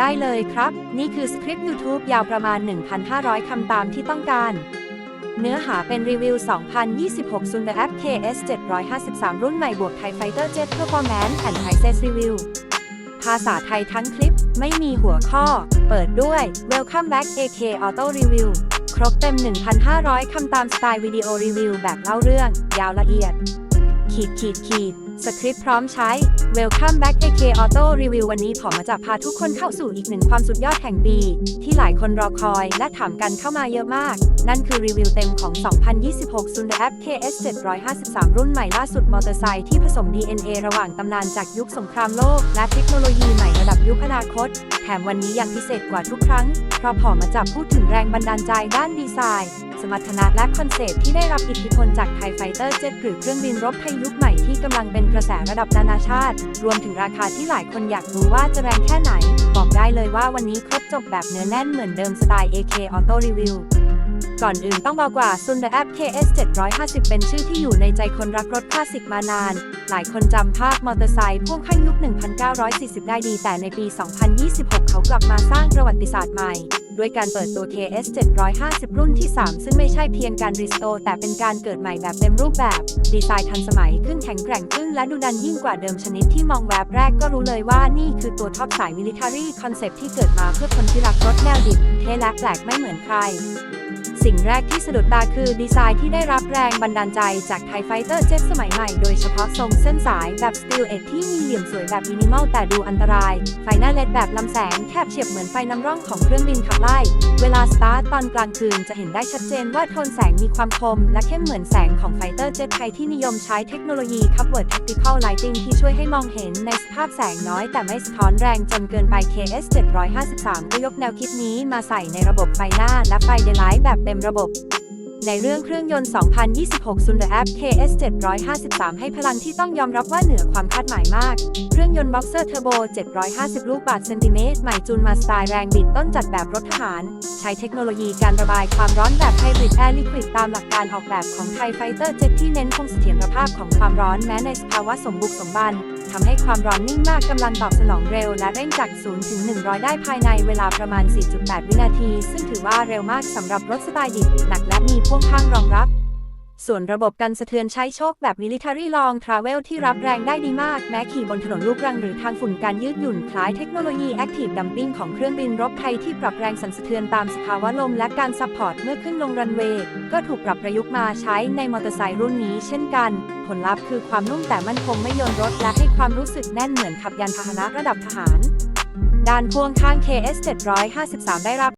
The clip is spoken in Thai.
ได้เลยครับ นี่คือสคริปต์ YouTube ยาวประมาณ 1,500 คำตามที่ต้องการ เนื้อหาเป็นรีวิว 2026 Sunder App KS 753 รุ่นใหม่บวก Thai Fighter Jet Performance and Prices Review ภาษาไทยทั้งคลิป ไม่มีหัวข้อ เปิดด้วย Welcome back AK Auto Review ครบเต็ม 1,500 คำตามสไตล์วิดีโอรีวิวแบบเล่าเรื่อง ยาวละเอียด ขีดขีดขีดสคริปต์พร้อมใช้ Welcome back AK Auto Review วันนี้ผมมาจะพาทุกคนเข้าสู่อีกหนึ่งความสุดยอดแห่งปี ที่หลายคนรอคอยและถามกันเข้ามาเยอะมาก นั่นคือรีวิวเต็มของ 2026 Sunder App KS 753 รุ่นใหม่ล่าสุดมอเตอร์ไซค์ที่ผสม DNA ระหว่างตำนานจากยุคสงครามโลก และเทคโนโลยีใหม่ระดับยุคอนาคต แถมวันนี้ยังพิเศษกว่าทุกครั้ง เพราะผอมาจับพูดถึงแรงบันดาลใจด้านดีไซน์ สมรรถนะและคอนเซปต์ที่ได้รับอิทธิพลจากไทยไฟเตอร์เจ็ตหรือเครื่องบินรบไทยยุคใหม่ที่กำลังเป็นกระแสระดับนานาชาติ รวมถึงราคาที่หลายคนอยากรู้ว่าจะแรงแค่ไหน บอกได้เลยว่าวันนี้ครบจบแบบเนื้อแน่นเหมือนเดิมสไตล์ AK Auto Review ก่อนอื่นต้องบอกว่า Sunder App KS 750 เป็นชื่อที่อยู่ในใจคนรักรถคลาสสิกมานาน หลายคนจำภาพมอเตอร์ไซค์พ่วงข้างยุค 1940 ได้ดี แต่ในปี 2026 เขากลับมาสร้างประวัติศาสตร์ใหม่ ด้วยการเปิดตัว KS 750 รุ่นที่ 3 ซึ่งไม่ใช่เพียงการรีสโตแต่เป็นการเกิดใหม่แบบเต็มรูปแบบ ดีไซน์ทันสมัยขึ้นแข็งแกร่งขึ้นและดูดันยิ่งกว่าเดิมชนิดที่มองแวบแรกก็รู้เลยว่านี่คือตัวท็อปสายมิลิ t a รีคอนเซปที่เกิดมาเพื่อคนที่รักรถแนวดิบเท่และแปลกไม่เหมือนใคร สิ่งแรกที่สะดุดตาคือดีไซน์ที่ได้รับแรงบันดาลใจจากไทยไฟเตอร์เจ็ตสมัยใหม่โดยเฉพาะทรงเส้นสายแบบสตีลเอ็ดที่มีเหลี่ยมสวยแบบมินิมอลแต่ดูอันตราย ไฟหน้าเลดแบบลำแสงแคบเฉียบเหมือนไฟนำร่องของเครื่องบินขับไล่ เวลาสตาร์ทตอนกลางคืนจะเห็นได้ชัดเจนว่าโทนแสงมีความคม และเข้มเหมือนแสงของไฟเตอร์เจ็ตไทยที่นิยมใช้เทคโนโลยี Covered Tactical Lighting ที่ช่วยให้มองเห็นในสภาพแสงน้อยแต่ไม่สะท้อนแรงจนเกินไป KS 753ก็ยกแนวคิดนี้มาใส่ในระบบไฟหน้าและไฟเดย์ไลท์แบบเต็มระบบ ในเรื่องเครื่องยนต์ 2026 Sunder App KS 753 ให้พลังที่ต้องยอมรับว่าเหนือความคาดหมายมาก เครื่องยนต์ Boxer Turbo 750 ลูกบาศก์เซนติเมตร ใหม่จูนมาสไตล์แรงบิดต้นจัดแบบรถทหาร ใช้เทคโนโลยีการระบายความร้อนแบบไฮบริดแอร์ลิควิดตามหลักการออกแบบของไทยไฟเตอร์เจ็ตที่เน้นคงเสถียรภาพของความร้อนแม้ในสภาวะสมบุกสมบันทำให้ความร้อนนิ่งมากกำลังตอบสนองเร็ว และเร่งจาก 0 ถึง 100 ได้ภายในเวลาประมาณ 4.8 วินาที ซึ่งถือว่าเร็วมากสำหรับรถสไตล์ดิบหนักและมีพ่วงข้างรองรับ ส่วนระบบกันสะเทือนใช้โชคแบบ Military Long Travel ที่รับแรงได้ดีมาก แม้ขี่บนถนนลูกรังหรือทางฝุ่นการยืดหยุ่นคล้ายเทคโนโลยี Active Dumping ของเครื่องบินรบไทยที่ปรับแรงสั่นสะเทือนตามสภาวะลมและการซัพพอร์ตเมื่อขึ้นลงรันเวย์ก็ถูกปรับประยุกต์มาใช้ในมอเตอร์ไซค์รุ่นนี้ เช่นกัน ผลลัพธ์คือความนุ่มแต่มั่นคงไม่โยนรถและให้ความรู้สึกแน่นเหมือนขับยานพาหนะระดับทหารด้านพ่วงข้าง KS 753 ได้รับ